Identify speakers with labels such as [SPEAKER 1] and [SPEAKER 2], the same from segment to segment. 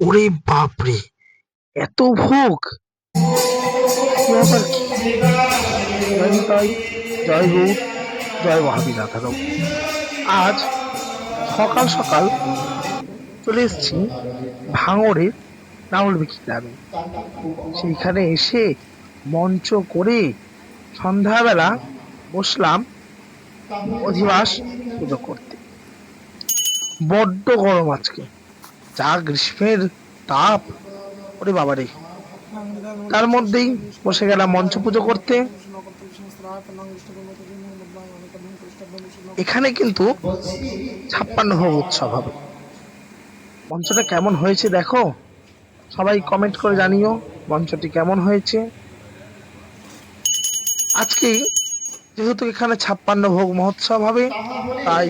[SPEAKER 1] ওরে বাপরে, এত ভোগ। জয় গৌ জয় মহাবীর রাধারম আজ সকাল সকাল চলে এসেছি ভাঙড়ের নাউলবিকি গ্রামে সেইখানে এসে মঞ্চ করে সন্ধ্যাবেলা বসলাম অধিবাস পুজো করতে। বড্ড গরম আজকে। যা গ্রীষ্মের তাপ। ওরে বাবারে। তার মধ্যেই বসে গেলাম মঞ্চ পুজো করতে। এখানে কিন্তু ছাপ্পান্ন ভোগ উৎসব হবে। মঞ্চটা কেমন হয়েছে দেখো? সবাই কমেন্ট করে জানিও মঞ্চটি কেমন হয়েছে। আজকে যেহেতু এখানে ছাপ্পান্ন ভোগ মহোৎসব হবে, তাই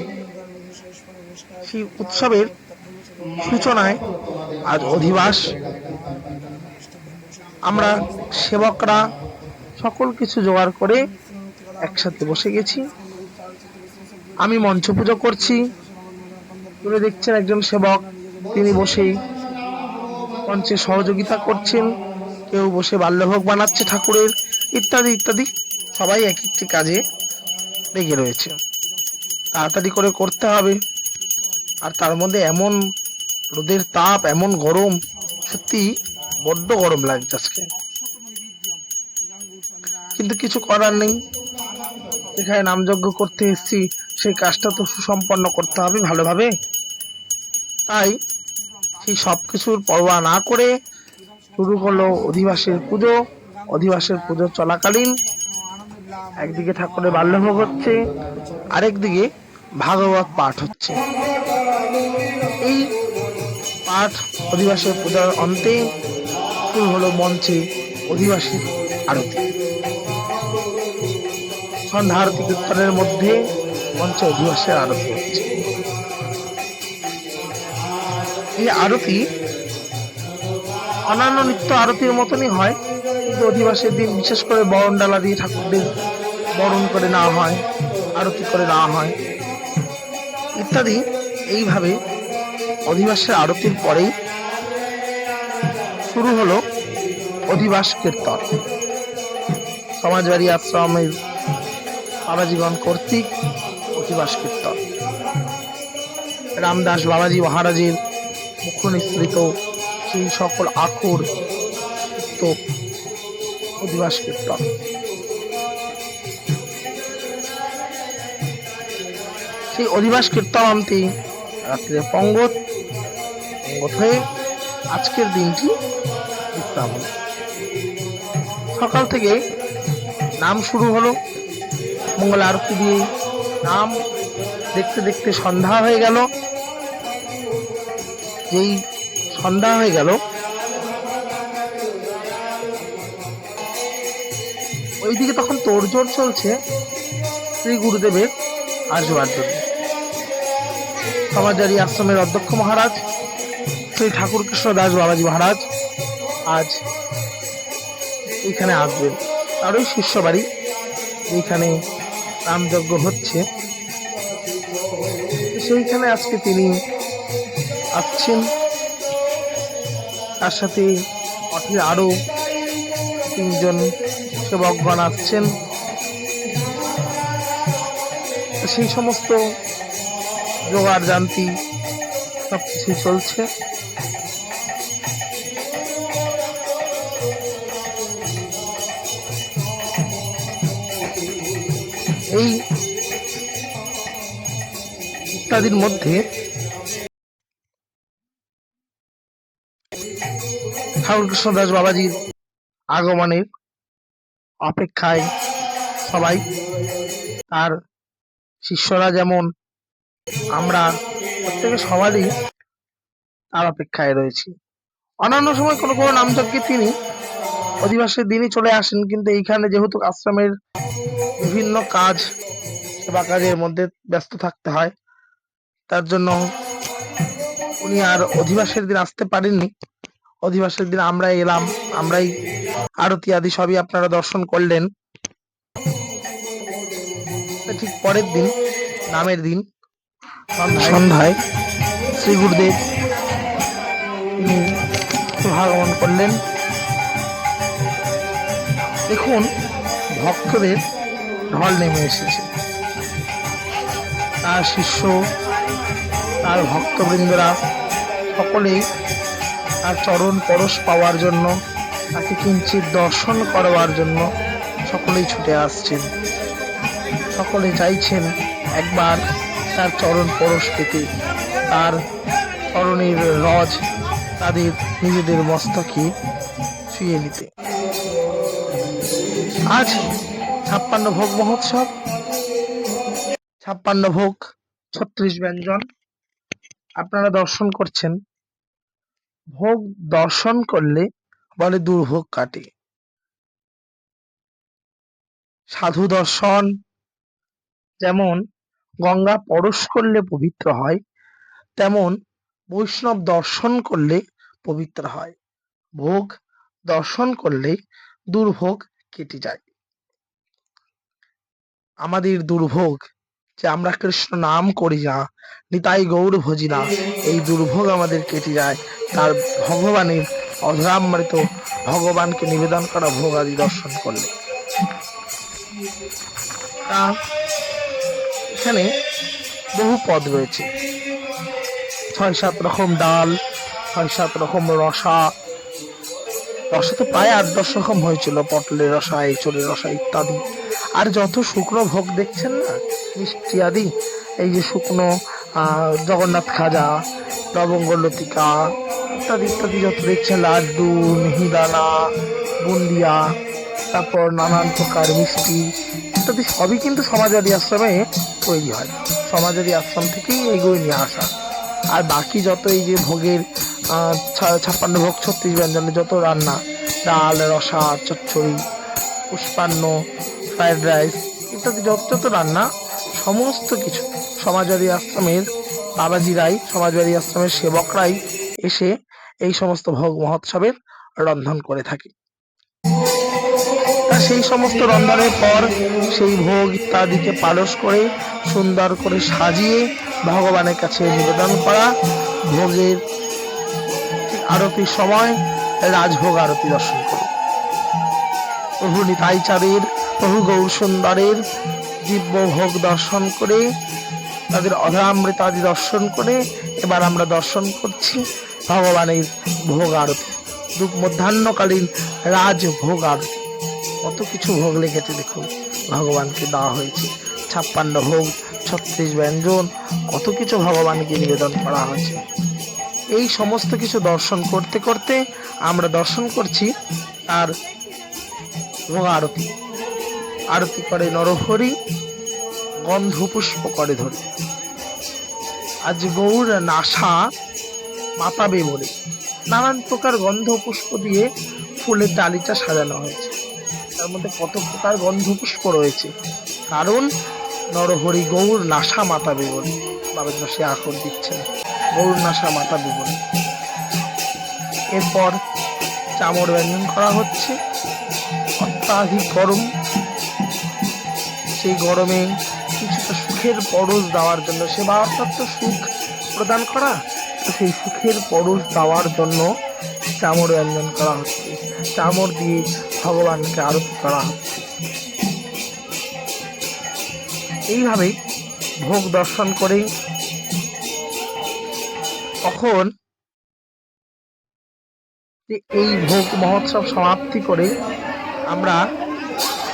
[SPEAKER 1] সেই উৎসবের সূচনায় আজ অধিবাস। আমরা সেবকরা সকল কিছু জোগাড় করে একসাথে বসে গেছি। আমি মঞ্চ পুজো করছি। দূরে দেখছেন একজন সেবক। তিনি বসেই মঞ্চে সহযোগিতা করছেন। কেউ বসে বাল্যভোগ বানাচ্ছে ঠাকুরের। ইত্যাদি ইত্যাদি। সবাই এক একটি কাজে লেগে রয়েছে। তাড়াতাড়ি করে করতে হবে। আর তার মধ্যে এমন রোদের তাপ, এমন গরম, সত্যি বড্ড গরম লাগছে আজকে। কিন্তু কিছু করার নেই। এখানে নামযজ্ঞ করতে এসেছি, সেই কাজটা তো সুসম্পন্ন করতে হবে ভালোভাবে। তাই সেই সব কিছুর পরোয়া না করে শুরু হলো অধিবাসের পুজো। অধিবাসের পুজো চলাকালীন একদিকে ঠাকুরের বাল্যভোগ হচ্ছে, আরেকদিকে ভাগবত পাঠ হচ্ছে। এই পাঠ অধিবাসের পূজার অন্তে শুরু হলো মঞ্চে অধিবাসী আরতি। সন্ধ্যা আরতি কীর্তনের মধ্যে মঞ্চে অধিবাসের আরতি হচ্ছে। এই আরতি অন্যান্য নিত্য আরতির মতনই হয়, কিন্তু অধিবাসের দিন বিশেষ করে বরণ ডালা দিয়ে ঠাকুরদের বরণ করে নেওয়া হয়, আরতি করে নেওয়া হয়। ইত্যাদি এইভাবে অধিবাসের আরতির পরেই শুরু হলো অধিবাস কীর্তন। সমাজবাড়ি আশ্রমের বাবাজীগণ কর্তৃক অধিবাস কীর্তন। রামদাস বাবাজি মহারাজের মুখ নিঃসৃত সেই সকল আখর তো অধিবাস কীর্তন। সেই অধিবাস কীর্তন অন্তে রাত্রে পঙ্গত পঙ্গত আজকের দিনটি বিশ্রাম সকাল থেকে নাম শুরু হলো। মঙ্গল আরতি দিয়ে নাম দেখতে দেখতে সন্ধ্যা হয়ে গেল। যেই সন্ধ্যা হয়ে গেল, ওইদিকে তখন তোড়জোড় চলছে শ্রী গুরুদেবের আসবার জন্য। সমাজারি আশ্রমের অধ্যক্ষ মহারাজ শ্রী ঠাকুর কৃষ্ণ দাস বাবাজি মহারাজ আজ এইখানে আসবেন। তারই শিষ্য বাড়ি যেখানে রামযজ্ঞ হচ্ছে, সেইখানে আজকে তিনি আসছেন। তার সাথে মঠের আরও তিনজন সেবকগণ আসছেন। সেই সমস্ত জোগাড় জানতি সব কিছু চলছে। এই ইত্যাদির মধ্যে ঠাকুর কৃষ্ণ দাস বাবাজির আগমনের অপেক্ষায় সবাই তার শিষ্যরা যেমন, আমরা প্রত্যেকে সবারই তার অপেক্ষায় রয়েছি। অন্যান্য সময় কোনো কোনো নামযজ্ঞে তিনি অধিবাসের দিনই চলে আসেন কিন্তু এইখানে যেহেতু আশ্রমের বিভিন্ন কাজ সেবা কাজের মধ্যে ব্যস্ত থাকতে হয় তার জন্য উনি আর অধিবাসের দিন আসতে পারেননি। অধিবাসের দিন আমরা এলাম আমরাই আরতি আদি সবই আপনারা দর্শন করলেন। ঠিক পরের দিন নামের দিন সন্ধ্যায়। শ্রী গুরুদেব তিনি করলেন। দেখুন, ভক্তদের ঢল নেমে এসেছে। তার শিষ্য, তার ভক্তবৃন্দরা সকলেই তার চরণ পরশ পাওয়ার জন্য, তাকে কিঞ্চিত দর্শন করবার জন্য সকলেই ছুটে আসছেন। সকলে চাইছেন একবার তার চরণ পরশ পেতে। তার চরণের রজ তাদের নিজেদের মস্তকে ছুঁয়ে নিতে। আজ ছাপ্পান্ন ভোগ মহোৎসব। ছাপ্পান্ন ভোগ ছত্রিশ ব্যঞ্জন। আপনারা দর্শন করছেন। ভোগ দর্শন করলে বলে দুর্ভোগ কাটে। সাধু দর্শন, যেমন গঙ্গা পরশ করলে পবিত্র হয়, তেমন বৈষ্ণব দর্শন করলে পবিত্র হয়। ভোগ দর্শন করলে দুর্ভোগ কেটে যায়। আমাদের দুর্ভোগ যে আমরা কৃষ্ণ নাম করি না নিতাই গৌর ভজি না, এই দুর্ভোগ আমাদের কেটে যায়। তার ভগবানের অধরামৃত ভগবানকে নিবেদন করা ভোগ আদি দর্শন করলে। তা এখানে বহু পদ রয়েছে। ছয় সাত রকম ডাল, ছয় সাত রকম রসা রসা তো প্রায় আট দশ রকম হয়েছিল, পটলের রসা, এঁচড়ের রসা ইত্যাদি। আর যত শুকনো ভোগ দেখছেন না, মিষ্টি আদি, এই যে শুকনো জগন্নাথ খাজা, লবঙ্গ লতিকা, ইত্যাদি ইত্যাদি যত দেখছেন, লাড্ডু, মিহিদানা, বুন্দিয়া, তারপর নানান প্রকার মিষ্টি ইত্যাদি সবই কিন্তু সমাজবাদী আশ্রমে তৈরি হয়। সমাজবাদী আশ্রম থেকেই এইগুলো নিয়ে আসা। আর বাকি যত এই যে ভোগের ছাপ্পান্ন ভোগ ছত্রিশ ব্যঞ্জনের যত রান্না, ডাল, রসা, চচ্চড়ি, পুষ্পান্ন, ফ্রায়েড রাইস, ইত্যাদি যত যত রান্না, সমস্ত কিছু। সমাজবাদী আশ্রমের বাবাজিরাই সমাজবাদী আশ্রমের সেবকরাই এসে এই সমস্ত ভোগ মহোৎসবের রন্ধন করে থাকে। তা সেই সমস্ত রন্ধনের পর সেই ভোগ ইত্যাদিকে পালস করে, সুন্দর করে সাজিয়ে ভগবানের কাছে নিবেদন করা, ভোগের আরতির সময় রাজভোগ আরতি দর্শন করুন প্রভু নিতাইচারের প্রভু গৌর সুন্দরের দিব্য ভোগ দর্শন করে, তাদের অধরামৃত আদি দর্শন করে, এবার আমরা দর্শন করছি ভগবানের ভোগ আরতি। দুপ মধ্যাহ্নকালীন রাজ ভোগ আরতি। কত কিছু ভোগ লেগেছে দেখুন, ভগবানকে দেওয়া হয়েছে। ছাপ্পান্ন ভোগ, ছত্রিশ ব্যঞ্জন, কত কিছু ভগবানকে নিবেদন করা হয়েছে। এই সমস্ত কিছু দর্শন করতে করতে আমরা দর্শন করছি তার ভোগ আরতি। আরতি করে নরহরি, গন্ধ পুষ্প করে ধরে। আজ গৌর নাসা মাতাবে বলে। নানান প্রকার গন্ধ পুষ্প দিয়ে ফুলের ডালিটা সাজানো হয়েছে। তার মধ্যে কত প্রকার গন্ধ পুষ্প রয়েছে। কারণ নরহরি গৌর নাসা মাতাবে বলে। বাবা সে আখর দিচ্ছেন। গৌর নাসা মাতাবে বলে এরপর চামড় ব্যঞ্জন করা হচ্ছে। অত্যাধিক গরম। সেই গরমে কিছুটা সুখের পরশ দেওয়ার জন্য সেবা অর্থাৎ তো সুখ প্রদান করা, তো সেই সুখের পরশ দেওয়ার জন্য চামড় ব্যঞ্জন করা হচ্ছে। চামড় দিয়ে ভগবানকে আরতি করা হচ্ছে। এইভাবে ভোগ দর্শন করে তখন এই ভোগ মহোৎসব সমাপ্তি করে আমরা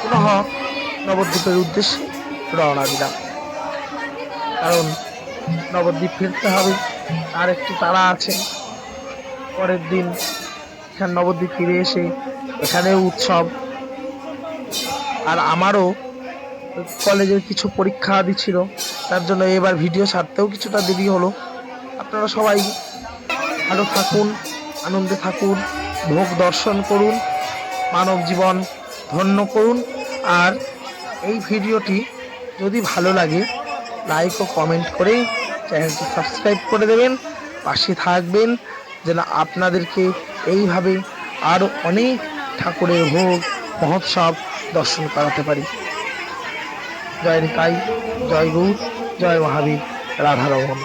[SPEAKER 1] পুনঃ নবদ্বীপের উদ্দেশ্যে রওনা দিলাম। কারণ নবদ্বীপ ফিরতে হবে, আর একটু তারা আছে। পরের দিন এখানে নবদ্বীপ ফিরে এসে এখানেও উৎসব। আর আমারও কলেজের কিছু পরীক্ষা আদি ছিল, তার জন্য এবার ভিডিও ছাড়তেও কিছুটা দেরি হলো। আপনারা সবাই ভালো থাকুন, আনন্দে থাকুন, ভোগ দর্শন করুন, মানব জীবন ধন্য করুন। আর এই ভিডিওটি যদি ভালো লাগে লাইক ও কমেন্ট করে চ্যানেলটি সাবস্ক্রাইব করে দেবেন। পাশে থাকবেন, যেন আপনাদেরকে এইভাবে আরও অনেক ঠাকুরের ভোগ, মহোৎসব দর্শন করাতে পারি। জয় নিতাই, জয় গৌর, জয় মহাবীর রাধারমণ